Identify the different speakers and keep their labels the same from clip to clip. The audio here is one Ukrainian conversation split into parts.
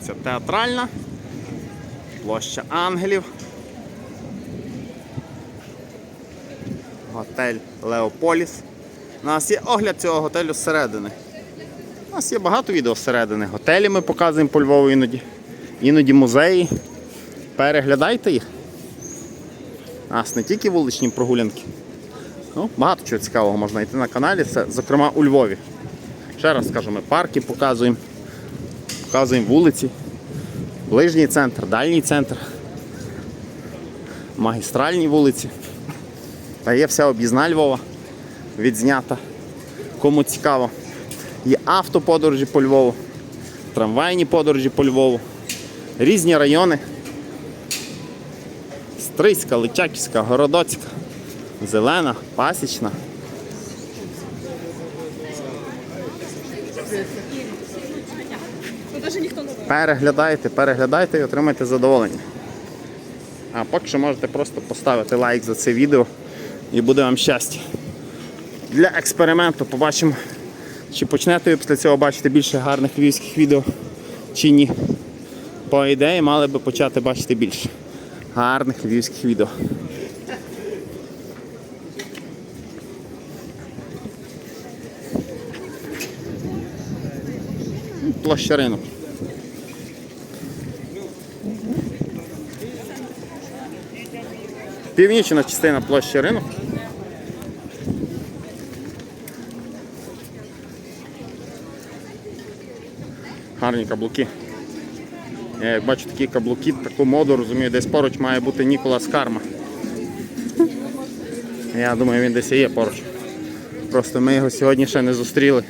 Speaker 1: вулиця Театральна, площа Ангелів. Готель Леополіс. У нас є огляд цього готелю зсередини. У нас є багато відео зсередини. Готелі ми показуємо по Львову іноді. Іноді музеї. Переглядайте їх. У нас не тільки вуличні прогулянки. Ну, багато чого цікавого можна знайти на каналі, це, зокрема у Львові. Ще раз скажу, ми парки показуємо, показуємо вулиці, ближній центр, дальній центр, магістральні вулиці. Та є вся об'їзна Львова відзнята. Кому цікаво. Є автоподорожі по Львову, трамвайні подорожі по Львову, різні райони. Стрийська, Личаківська, Городоцька, Зелена, Пасічна.
Speaker 2: Ну, даже ніхто не знає.
Speaker 1: Переглядайте, переглядайте і отримайте задоволення. А поки що можете просто поставити лайк за це відео і буде вам щастя. Для експерименту побачимо, чи почнете ви після цього бачити більше гарних львівських відео, чи ні. По ідеї мали би почати бачити більше гарних львівських відео. Площа ринок. Північна частина площі ринок. Гарні каблуки. Я як бачу такі каблуки, таку моду розумію, десь поруч має бути Ніколас Карма. Я думаю, він десь і є поруч. Просто ми його сьогодні ще не зустріли.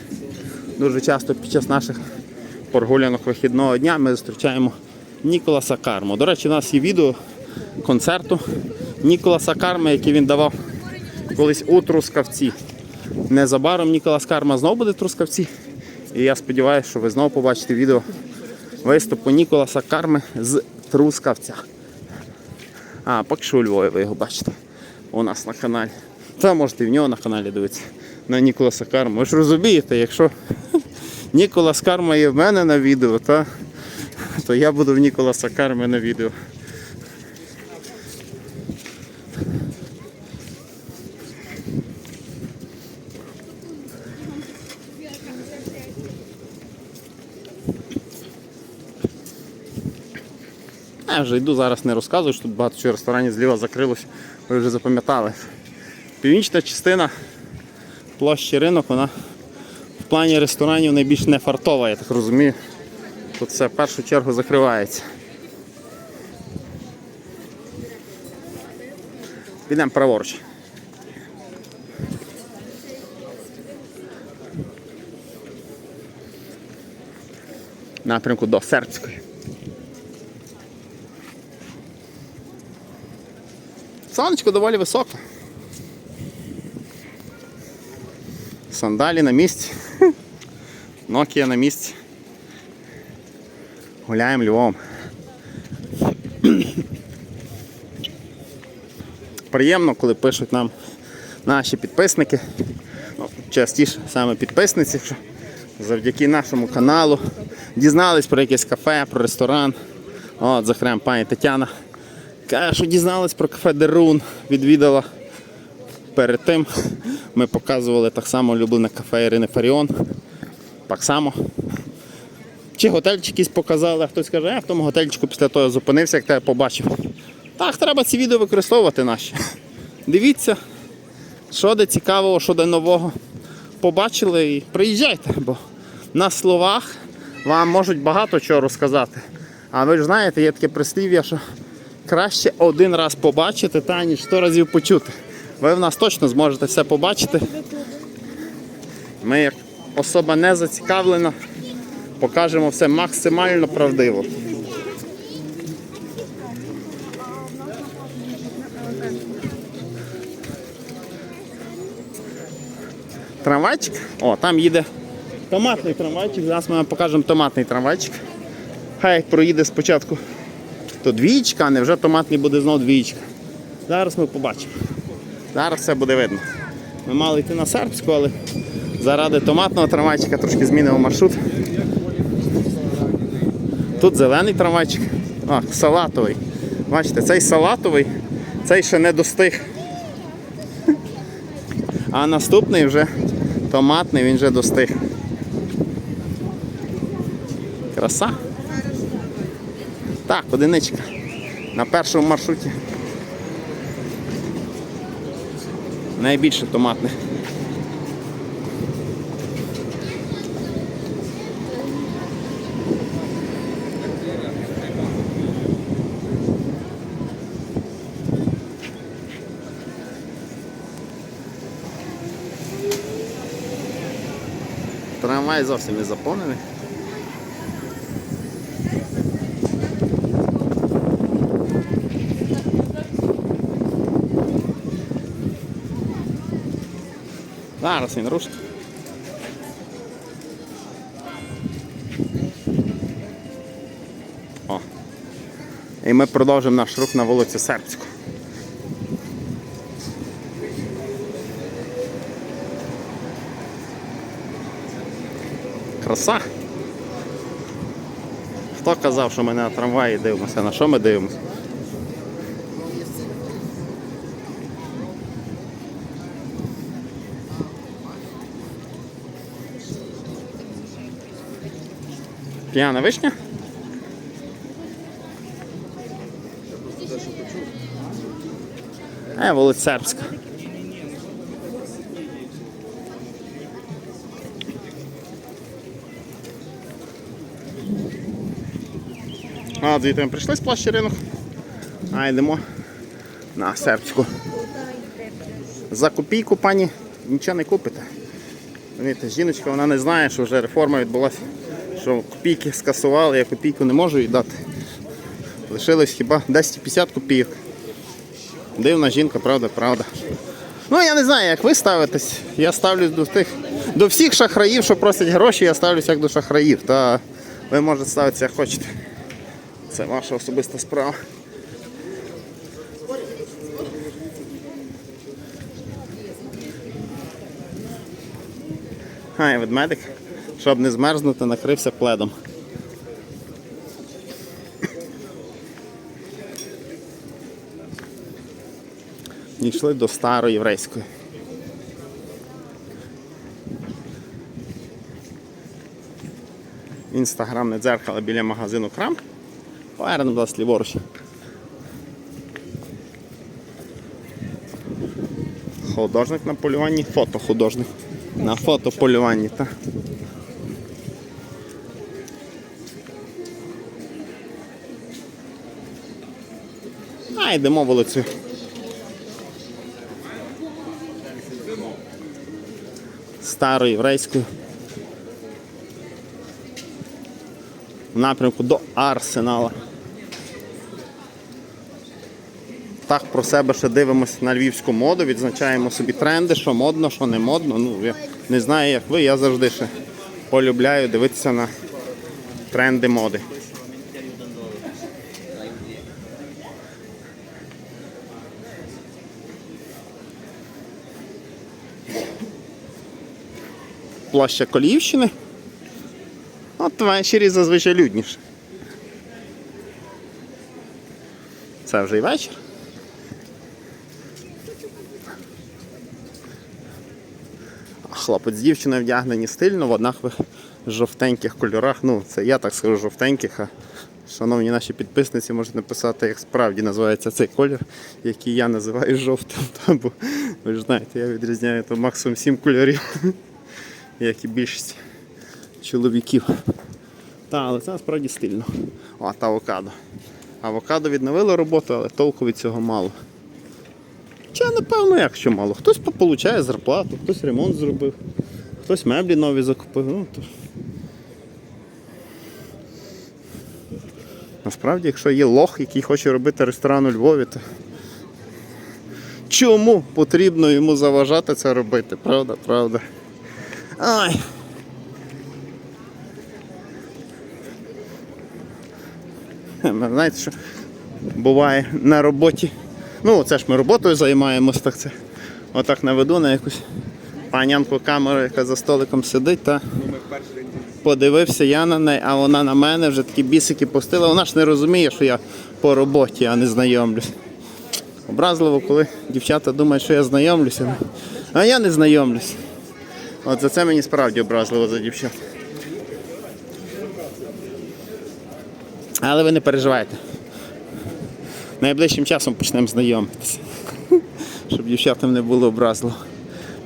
Speaker 1: Дуже часто під час наших прогулянок вихідного дня ми зустрічаємо Ніколаса Карму. До речі, у нас є відео концерту Ніколаса Карми, який він давав колись у Трускавці. Незабаром Ніколас Карма знову буде в Трускавці. І я сподіваюся, що ви знову побачите відео виступу Ніколаса Карми з Трускавця. А, поки що у Львові ви його бачите. У нас на каналі. Та можете і в нього на каналі дивитися. На Ніколаса Карму. Ви ж розумієте, якщо Ніколас Карма є в мене на відео, та, то я буду в Ніколаса Карми на відео. Я вже йду зараз не розказую, що тут багато чого ресторанів зліва закрилось, ви вже запам'ятали. Північна частина площі ринок, вона в плані ресторанів найбільш не фартова, я так розумію. Тут все в першу чергу закривається. Підемо праворуч. Напрямку до Сербської. Сонечко доволі високо. Сандалі на місці. Nokia на місці. Гуляємо Львовом. Приємно, коли пишуть нам наші підписники. Ну, частіше саме підписниці, що завдяки нашому каналу дізнались про якесь кафе, про ресторан. От, зокрема, пані Тетяна каже, що дізналась про кафе Дерун, відвідала. Перед тим ми показували так само улюблене кафе Ірини Фаріон. Так само. Чи готельчик якийсь показали, а хтось каже, я в тому готельчику після того зупинився, як тебе побачив. Так, треба ці відео використовувати наші. Дивіться, що де цікавого, що де нового. Побачили і приїжджайте, бо на словах вам можуть багато чого розказати. А ви ж знаєте, є таке прислів'я, що краще один раз побачити, та ніж сто разів почути. Ви в нас точно зможете все побачити. Ми як особа не зацікавлена, покажемо все максимально правдиво. Трамвайчик? О, там їде томатний трамвайчик. Зараз ми вам покажемо томатний трамвайчик. Хай проїде спочатку. То двічка, а не вже томатний буде знову двічка. Зараз ми побачимо. Зараз все буде видно. Ми мали йти на сербську, але заради томатного трамвайчика трошки змінимо маршрут. Тут зелений трамвайчик. А, салатовий. Бачите, цей салатовий, цей ще не достиг. А наступний вже томатний, він вже достиг. Краса. Так, одиничка. На першому маршруті. Найбільше томатних. Трамвай зовсім не заповнений. Зараз він рушить. О. І ми продовжимо наш рух на вулицю Сербську. Краса. Хто казав, що ми на трамваї дивимося? На що ми дивимося? П'яна вишня? Е, вулиця Сербська. А, звідти ми прийшли з площі ринок. А йдемо на сербську. За копійку пані нічого не купите. Жіночка вона не знає, що вже реформа відбулася, що копійки скасували, я копійку не можу їй дати. Лишилось хіба 10-50 копійок. Дивна жінка, правда, правда. Ну я не знаю, як ви ставитесь. Я ставлюсь до тих, до всіх шахраїв, що просять гроші, я ставлюся як до шахраїв. Та ви можете ставитися як хочете. Це ваша особиста справа. Ай, ведмедик, щоб не змерзнути, накрився пледом. Дійшли до старої єврейської. Інстаграмне дзеркало біля магазину Крам. Повернемо вас ліворуч. Художник на полюванні, фотохудожник. На фотополюванні, так. А йдемо вулицею. Старою єврейською. В напрямку до Арсенала. Так про себе ще дивимося на львівську моду, відзначаємо собі тренди, що модно, що не модно. Ну, я не знаю, як ви, я завжди ще полюбляю дивитися на тренди моди. Площа Коліївщини. От ввечері зазвичай людніше. Це вже і вечір. Хлопець з дівчиною вдягнені стильно в однакових жовтеньких кольорах. Ну, це я так скажу жовтеньких, а шановні наші підписниці можуть написати, як справді називається цей колір, який я називаю жовтим. Бо ви ж знаєте, я відрізняю то максимум 7 кольорів, як і більшість чоловіків. Та, але це насправді стильно. О, та авокадо. Авокадо відновило роботу, але толку від цього мало. Чи напевно як що мало. Хтось получає зарплату, хтось ремонт зробив, хтось меблі нові закупив. Ну, то... Насправді, якщо є лох, який хоче робити ресторан у Львові, то чому потрібно йому заважати це робити? Правда, правда. Ай. Знаєте, що буває на роботі. Ну, це ж ми роботою займаємось, так це. Отак наведу на якусь панянку камеру, яка за столиком сидить, та Подивився я на неї, а вона на мене вже такі бісики пустила. Вона ж не розуміє, що я по роботі, а не знайомлюсь. Образливо, коли дівчата думають, що я знайомлюся, а я не знайомлюсь. От за це мені справді образливо за дівчат. Але ви не переживайте. Найближчим часом почнемо знайомитися. Щоб дівчатам не було образливо.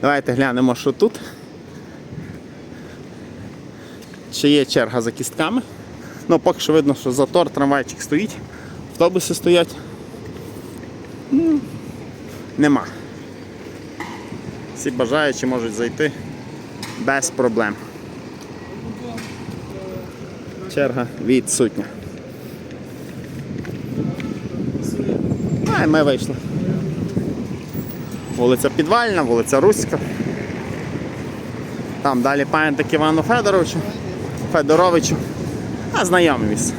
Speaker 1: Давайте глянемо, що тут. Чи є черга за кістками. Ну, поки що видно, що затор, трамвайчик стоїть, автобуси стоять. М, Нема. Всі бажаючі можуть зайти без проблем. Черга відсутня. А, і ми вийшли. Вулиця Підвальна, вулиця Руська. Там далі пам'ятник Івану Федоровичу, Федоровичу. А знайоме місце.